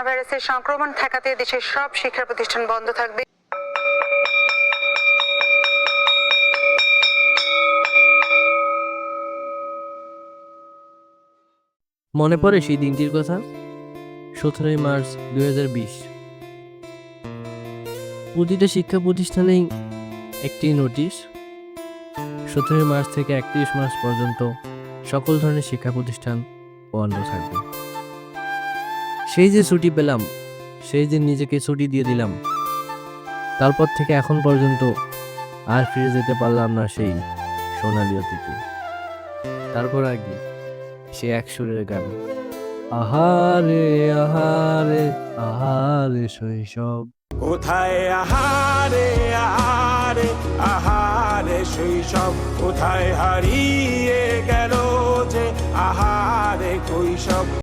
Corona ভাইরাসের সংক্রমণ ঠেকাতে দেশের সব শিক্ষা প্রতিষ্ঠান বন্ধ থাকবে। মনে পড়ে সেই দিনটির কথা? সতেরোই মার্চ দুই হাজার বিশ। প্রতিটা শিক্ষা প্রতিষ্ঠানেই একটি নোটিশ, সতেরোই মার্চ থেকে একত্রিশ মার্চ পর্যন্ত সকল ধরনের শিক্ষা প্রতিষ্ঠান বন্ধ থাকবে। সেই যে ছুটি পেলাম, সেই দিন নিজেকে ছুটি দিয়ে দিলাম। তারপর থেকে এখন পর্যন্ত আর ফিরে যেতে পারলাম না সেই সোনালি অতীতে তারপর আগে সে এক সুরের গান। আহারে আহারে আহারে শৈশব। কোথায় আহারে আহারে আহারে শৈশব? কোথায় হারিয়ে গেল যে আহারে কৈশব?